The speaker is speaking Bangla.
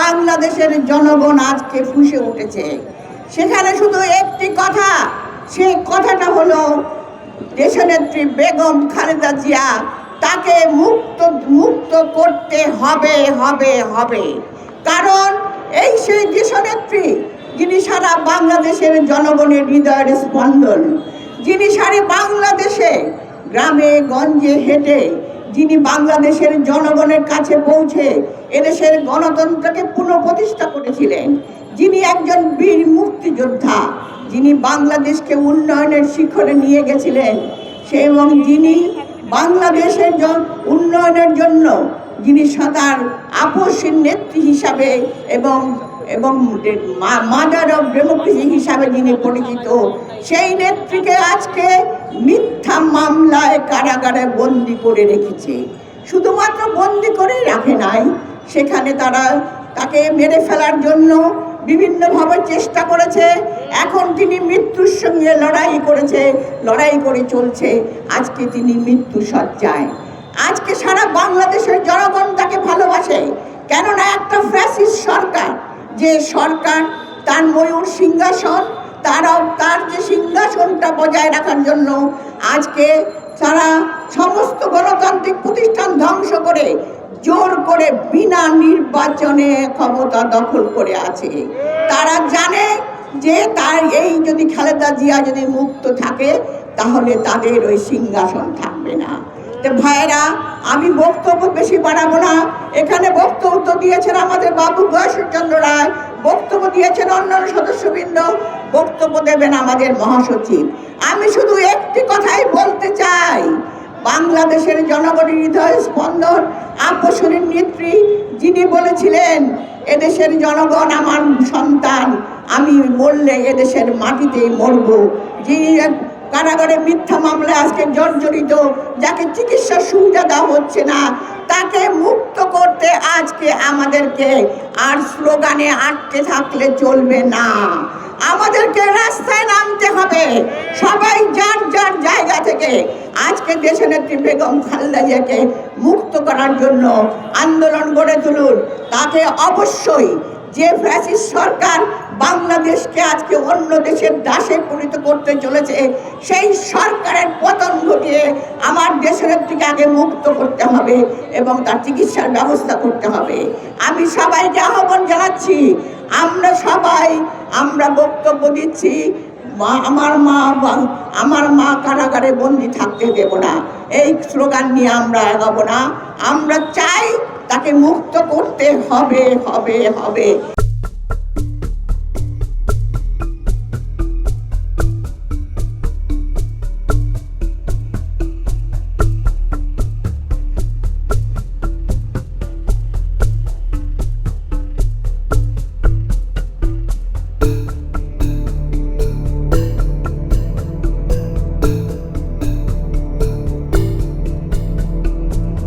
বাংলাদেশের জনগণ আজকে ফুসে উঠেছে। সেখানে শুধু একটি কথা সেই কথাটা হলো, দেশনেত্রী বেগম খালেদা জিয়া তাকে মুক্ত মুক্ত করতে হবে হবে হবে। কারণ এই সেই দেশনেত্রী, যিনি সারা বাংলাদেশের জনগণের হৃদয়ের স্পন্দন, যিনি সারা বাংলাদেশে গ্রামে গঞ্জে হেঁটে যিনি বাংলাদেশের জনগণের কাছে পৌঁছে এদেশের গণতন্ত্রকে পুনঃপ্রতিষ্ঠা করেছিলেন, যিনি একজন বীর মুক্তিযোদ্ধা, যিনি বাংলাদেশকে উন্নয়নের শিখরে নিয়ে গেছিলেন, সে এবং যিনি বাংলাদেশের উন্নয়নের জন্য যিনি সাঁতার আপসের নেত্রী হিসাবে এবং এবং মাদার অফ ডেমোক্রেসি হিসাবে যিনি পরিচিত, সেই নেত্রীকে আজকে মিথ্যা মামলায় কারাগারে বন্দি করে রেখেছে। শুধুমাত্র বন্দি করেই রাখে নাই, সেখানে তারা তাকে মেরে ফেলার জন্য বিভিন্নভাবে চেষ্টা করেছে। এখন তিনি মৃত্যুর সঙ্গে লড়াই করেছে, লড়াই করে চলছে। আজকে তিনি মৃত্যু সজ্জায় সারা বাংলাদেশের জনগণ তাকে ভালোবাসে। কেননা একটা ফ্যাসিস্ট সরকার, যে সরকার তার ময়ূর সিংহাসন তারাও তার যে সিংহাসনটা বজায় রাখার জন্য আজকে তারা সমস্ত গণতান্ত্রিক প্রতিষ্ঠান ধ্বংস করে, জোর করে বিনা নির্বাচনে ক্ষমতা দখল করে আছে। তারা জানে যে তার এই যদি খালেদা জিয়া যদি মুক্ত থাকে, তাহলে তাদের ওই সিংহাসন থাকবে না। তো ভাইয়েরা, আমি বক্তব্য বেশি বাড়াবো না। এখানে বক্তব্য তো দিয়েছেন আমাদের বাবু বয়সচন্দ্র রায়। বক্তব্য দিয়েছেন অন্যান্য সদস্যবৃন্দ। বক্তব্য দেবেন আমাদের মহাসচিব। আমি শুধু একটি কথাই বলতে চাই। বাংলাদেশের জনগণের হৃদয় স্পন্দন আপসরীর নেত্রী যিনি বলেছিলেন, এদেশের জনগণ আমার সন্তান, আমি মরলে এদেশের মাটিতেই মরব। যিনি কারাগারে মিথ্যা মামলায় আজকে জর্জরিত, যাকে চিকিৎসার সুবিধা দেওয়া হচ্ছে না, তাকে মুক্ত করতে আজকে আমাদেরকে আর স্লোগানে আটকে থাকলে চলবে না। আমাদেরকে রাস্তায় নামতে হবে। সবাই যার যার জায়গা থেকে আজকে দেশের নেত্রী বেগম খালেদা মুক্ত করার জন্য আন্দোলন গড়ে তুলুন। তাকে অবশ্যই যে ফ্যাসিস্ট সরকার বাংলাদেশকে আজকে অন্য দেশের দাসে পরিণত করতে চলেছে, সেই সরকারের পতন ঘটিয়ে আমার দেশের থেকে আগে মুক্ত করতে হবে এবং তার চিকিৎসার ব্যবস্থা করতে হবে। আমি সবাইকে আহ্বান জানাচ্ছি, আমরা সবাই আমরা বক্তব্য দিচ্ছি, মা, আমার মা আমার মা কারাগারে বন্দি থাকতে দেব না। এই স্লোগান নিয়ে আমরা এগাবো না। আমরা চাই তাকে মুক্ত করতে হবে হবে হবে।